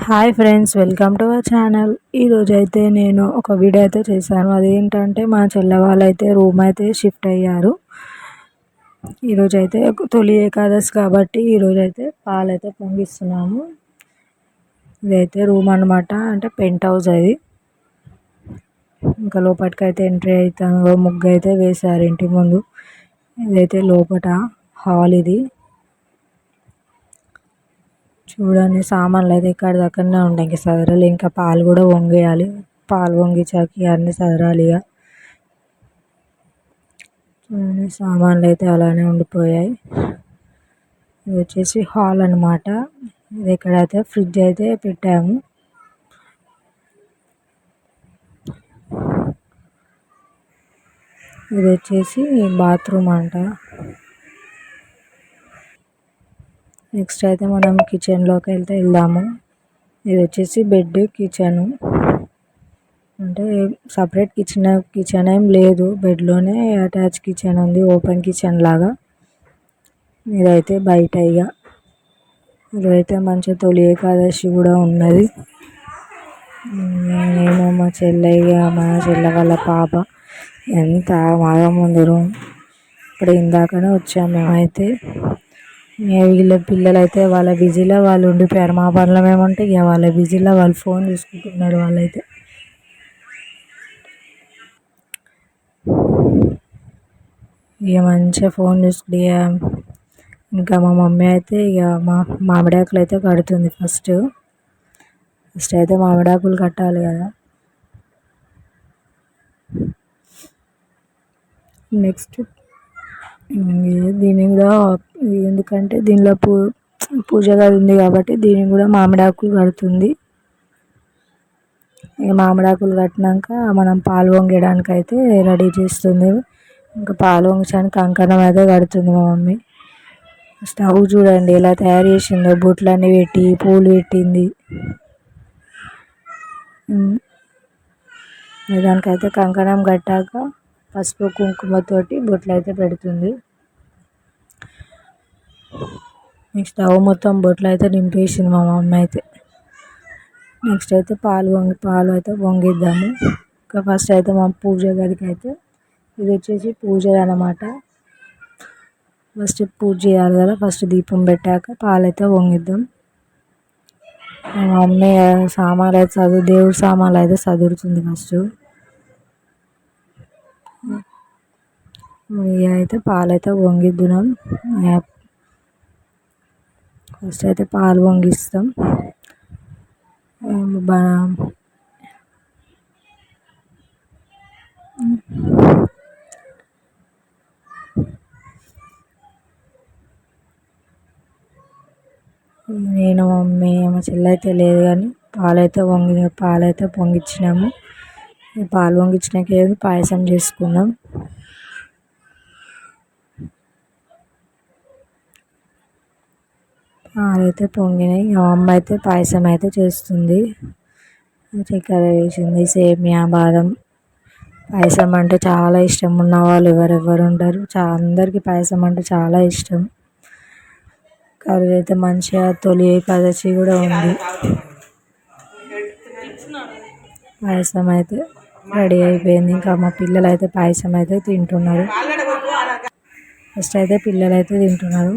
Hi friends welcome to our channel. ఈరోజు అయితే నేను ఒక వీడియో అయితే చేశాను. అదేంటంటే మా చెల్లె వాళ్ళు అయితే రూమ్ అయితే షిఫ్ట్ అయ్యారు. ఈరోజు అయితే తొలి ఏకాదశి కాబట్టి ఈరోజు అయితే పాలైతే పొంగిస్తున్నాము. ఇదైతే రూమ్ అనమాట అంటే పెంట్ హౌస్ అది. ఇంకా లోపలికి అయితే ఎంట్రీ అవుతాను ముగ్గు అయితే వేశారు ఇంటి ముందు. ఇదైతే లోపల హాల్ ఇది. చూడండి సామాన్లు అయితే ఇక్కడ దగ్గరనే ఉంటాయి ఇంకా సదరాలి ఇంకా పాలు కూడా వంగేయాలి. పాలు వంగించాక అన్నీ సదరాలి ఇక. చూడండి సామాన్లు అయితే అలానే ఉండిపోయాయి. ఇది వచ్చేసి హాల్ అనమాట ఇది ఇక్కడైతే ఫ్రిడ్జ్ అయితే పెట్టాము. ఇది వచ్చేసి బాత్రూమ్ అంట. నెక్స్ట్ అయితే మనం కిచెన్లోకి వెళ్తే వెళ్దాము. ఇది వచ్చేసి బెడ్ కిచెన్ అంటే సపరేట్ కిచెన్ కిచెన్ ఏం లేదు. బెడ్లోనే అటాచ్ కిచెన్ ఉంది ఓపెన్ కిచెన్ లాగా. ఇదైతే బయట ఇక ఇదైతే మంచిగా తొలి ఏకాదశి కూడా ఉన్నది. నేను మా చెల్లెయ్య మా చెల్లె వాళ్ళ పాప ఎంత బాగా ముందు ఇప్పుడు ఇందాకనే వచ్చాము మేమైతే వీళ్ళ పిల్లలు అయితే వాళ్ళ బిజీలో వాళ్ళు ఉండిపోయారు. మా పనులు ఏమంటే ఇక వాళ్ళ బిజీలో వాళ్ళు ఫోన్ చూసుకుంటున్నారు వాళ్ళైతే. ఇక మంచిగా ఫోన్ చూసుకుని ఇంకా మా మమ్మీ అయితే ఇక మా మామిడాకులు అయితే కడుతుంది ఫస్ట్. ఫస్ట్ అయితే మామిడాకులు కట్టాలి కదా. నెక్స్ట్ దీన్ని కూడా ఎందుకంటే దీనిలో పూ పూజ గది ఉంది కాబట్టి దీన్ని కూడా మామిడాకులు కడుతుంది. ఇక మామిడాకులు కట్టినాక మనం పాలు వంగడానికి అయితే రెడీ చేస్తుంది. ఇంకా పాలు వంగడానికి కంకణం అయితే కడుతుంది మా మమ్మీ. స్టవ్ చూడండి ఎలా తయారు చేసిందో బొట్లన్నీ పెట్టి పూలు పెట్టింది. దానికైతే కంకణం కట్టాక పసుపు కుంకుమతోటి బొట్లు అయితే పెడుతుంది. నెక్స్ట్ స్టవ్ మొత్తం బొట్లు అయితే నింపేసింది మా మమ్మీ అయితే. నెక్స్ట్ అయితే పాలు వంగి పాలు అయితే వంగిద్దాము. ఇంకా ఫస్ట్ అయితే మా పూజ గదికి అయితే ఇది వచ్చేసి పూజ అనమాట ఫస్ట్ పూజ చేయాలి కదా ఫస్ట్ దీపం పెట్టాక పాలు అయితే వంగిద్దాం. మా మమ్మీ సామాన్లు అయితే చదువు దేవుడి సామాన్లు అయితే చదువుతుంది ఫస్ట్ ఇక అయితే పాలైతే వంగిద్దున్నాం ఫస్ట్ అయితే పాలు వంగిస్తాం. నేను మమ్మీ మా చెల్లి అయితే లేదు కానీ పాలైతే వంగి పాలైతే పొంగిచ్చినాము. పాలు పొంగించినాక పాయసం చేసుకున్నాం అయితే పొంగినాయి మా అమ్మ అయితే పాయసం అయితే చేస్తుంది. చక్కెర వేసింది సేమియా బాదం. పాయసం అంటే చాలా ఇష్టం. ఉన్న వాళ్ళు ఎవరెవరు ఉంటారు చా అందరికీ పాయసం అంటే చాలా ఇష్టం. కర్రీ అయితే మంచిగా తొలి ఏకాదశి కూడా ఉంది. పాయసం అయితే రెడీ అయిపోయింది. ఇంకా మా పిల్లలు అయితే పాయసం అయితే తింటున్నారు. ఫస్ట్ అయితే పిల్లలు అయితే తింటున్నారు.